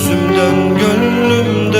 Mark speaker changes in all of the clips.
Speaker 1: Gözümden gönlümden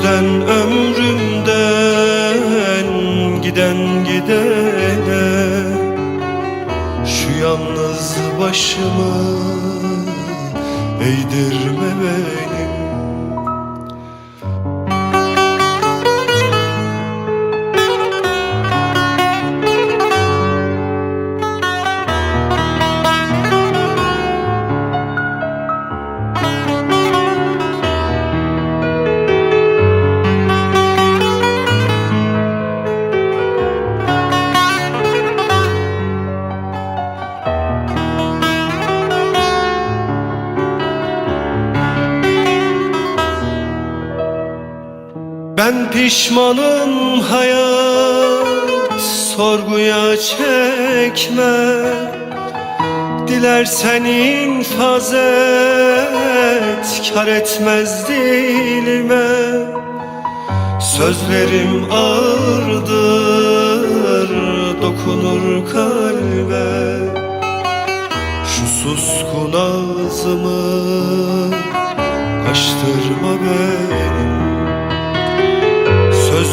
Speaker 1: yüzden ömrümden giden gidene. Şu yalnız başımı eğdirme benim Ben pişmanım hayat sorguya çekme Dilersen infaz et kar etmez dilime. Sözlerim ağırdır dokunur kalbe. Şu suskun ağzımı açtırma